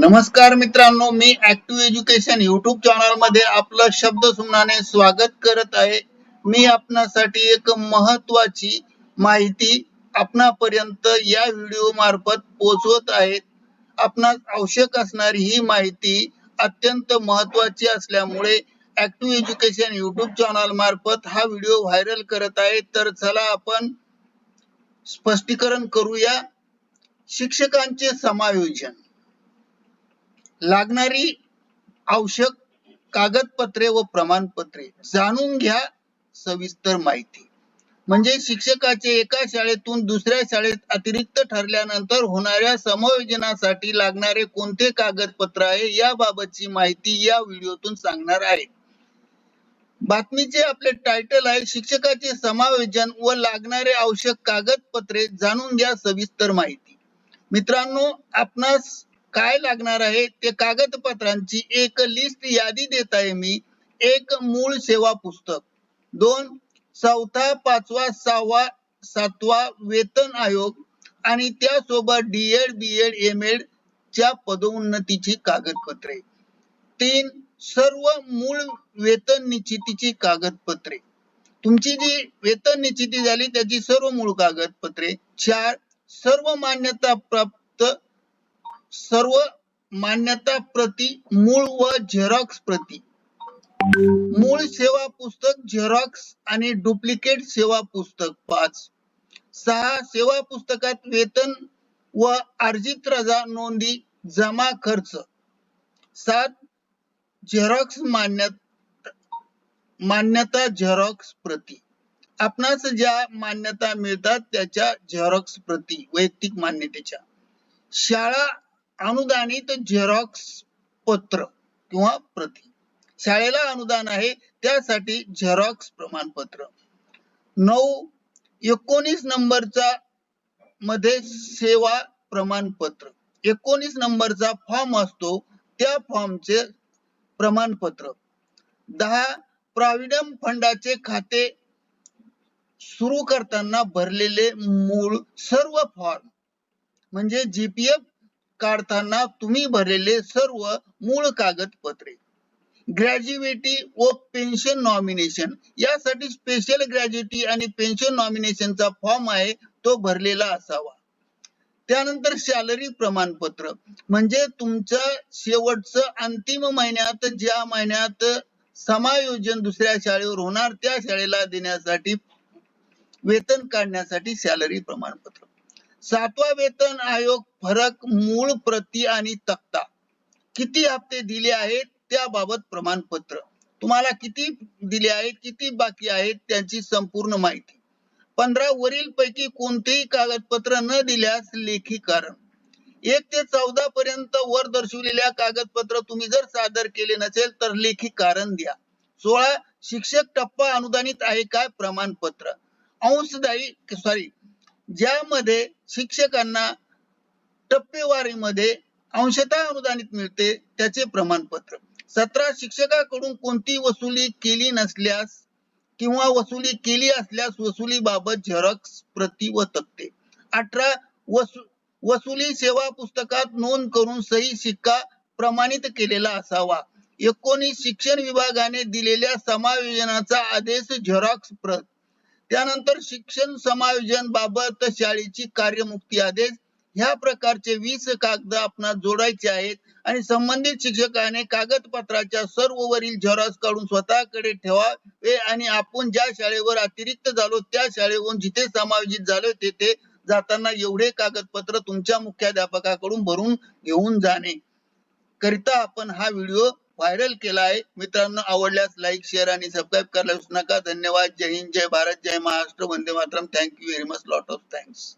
नमस्कार मित्रांनो मी ऍक्टिव्ह एज्युकेशन युट्यूब चॅनलमध्ये आपलं शब्द सुमनाने स्वागत करत आहे. मी आपणासाठी एक महत्वाची माहिती आपणापर्यंत या व्हिडिओ मार्फत पोहोचवत आहे. आपणास आवश्यक असणारी ही माहिती अत्यंत महत्वाची असल्यामुळे ऍक्टिव्ह एज्युकेशन युट्यूब चॅनल मार्फत हा व्हिडिओ व्हायरल करत आहे. तर चला आपण स्पष्टीकरण करूया. शिक्षकांचे समायोजन. लागणारी आवश्यक कागदपत्रे व प्रमाणपत्रे. जाणून घ्या सविस्तर माहिती. म्हणजे शिक्षकाचे एका शाळेतून दुसऱ्या शाळेत अतिरिक्त ठरल्यानंतर होणाऱ्या समायोजनासाठी लागणारे कोणते कागदपत्र आहे याबाबतची माहिती या व्हिडिओतून सांगणार आहे. बातमीचे आपले टायटल आहे शिक्षकाचे समायोजन व लागणारे आवश्यक कागदपत्रे. जाणून घ्या सविस्तर माहिती. मित्रांनो आपणास काय लागणार आहे? ते कागदपत्रांची एक लिस्ट यादी देत आहे मी. एक मूळ सेवा पुस्तक. दोन चौथा पाचवा सहावा सातवा वेतन आयोग आणि त्यासोबत डीएड बीएड एम एड च्या पदोन्नतीची कागदपत्रे. तीन सर्व मूळ वेतन निश्चितीची कागदपत्रे. तुमची जी वेतन निश्चिती झाली त्याची सर्व मूळ कागदपत्रे. चार सर्व मान्यता प्राप्त सर्व मान्यता प्रती मूळ व झेरॉक्स प्रती. मूळ सेवा पुस्तक झेरॉक्स आणि डुप्लिकेट सेवा पुस्तक पाच. सहा सेवा पुस्तकात वेतन व अर्जित रजा नोंदी जमा खर्च. सात झेरॉक्स मान्यता मान्यता झेरॉक्स प्रती. आपणास ज्या मान्यता मिळतात त्याच्या झेरॉक्स प्रती वैयक्तिक मान्यतेच्या. शाळा अनुदानित झेरॉक्स पत्र किंवा प्रती. शाळेला अनुदान आहे त्यासाठी झेरॉक्स प्रमाणपत्र. नऊ एकोणीस नंबरचा मध्ये सेवा प्रमाणपत्र. एकोणीस नंबरचा फॉर्म असतो त्या फॉर्मचे प्रमाणपत्र. दहा प्रॉव्हिडंट फंडाचे खाते सुरू करताना भरलेले मूळ सर्व फॉर्म म्हणजे जीपीएफ काढताना तुम्ही भरलेले सर्व मूळ कागदपत्रे. ग्रॅज्युएटी व पेन्शन नॉमिनेशन यासाठी स्पेशल ग्रॅज्युएटी आणि पेन्शन नॉमिनेशनचा फॉर्म आहे तो भरलेला असावा. त्यानंतर सॅलरी प्रमाणपत्र. म्हणजे तुमचं शेवटचं अंतिम महिन्यात ज्या महिन्यात समायोजन दुसऱ्या शाळेवर होणार त्या शाळेला देण्यासाठी वेतन काढण्यासाठी सॅलरी प्रमाणपत्र. सातवा वेतन आयोग फरक मूळ प्रती आणि तक्ता. किती हप्ते दिले आहेत त्याबाबत प्रमाणपत्र. तुम्हाला किती दिले आहेत किती बाकी आहेत त्यांची संपूर्ण माहिती. पंधरा वरील पैकी कोणतेही कागदपत्र न दिल्यास लेखी कारण. एक ते चौदा पर्यंत वर दर्शवलेल्या कागदपत्र तुम्ही जर सादर केले नसेल तर लेखी कारण द्या. सोळा शिक्षक टप्पा अनुदानित आहे काय प्रमाणपत्र? अंशदायी सॉरी ज्यामध्ये शिक्षकांना टप्पेवारीमध्ये अंशतः अनुदानित मिळते त्याचे प्रमाणपत्र. सतरा शिक्षकाकडून कोणती वसुली केली नसल्यास किंवा वसुली केली असल्यास वसुलीबाबत झेरॉक्स प्रती व तक्ते अठरा वसु वसुली सेवा पुस्तकात नोंद करून सही शिक्का प्रमाणित केलेला असावा. एकोणीस शिक्षण विभागाने दिलेल्या समायोजनाचा आदेश झेरॉक्स प्रत त्यानंतर शिक्षण समायोजन बाबत शाळेची कार्यमुक्ती आदेश ह्या प्रकारचे वीस कागद आपणास जोडायचे आहेत आणि संबंधित शिक्षकाने कागदपत्राच्या सर्व वरील झेरॉक्स काढून स्वतःकडे ठेवावे आणि आपण ज्या शाळेवर अतिरिक्त झालो त्या शाळेवरून जिथे समायोजित झालो तेथे जाताना एवढे कागदपत्र तुमच्या मुख्याध्यापकाकडून भरून घेऊन जाणे. करिता आपण हा व्हिडिओ व्हायरल केला आहे मित्रांनो आवडल्यास लाईक शेअर आणि सबस्क्राईब करायला विसरू नका. धन्यवाद. जय हिंद जय भारत जय Maharashtra. Vande Mataram. Thank you very much lot of thanks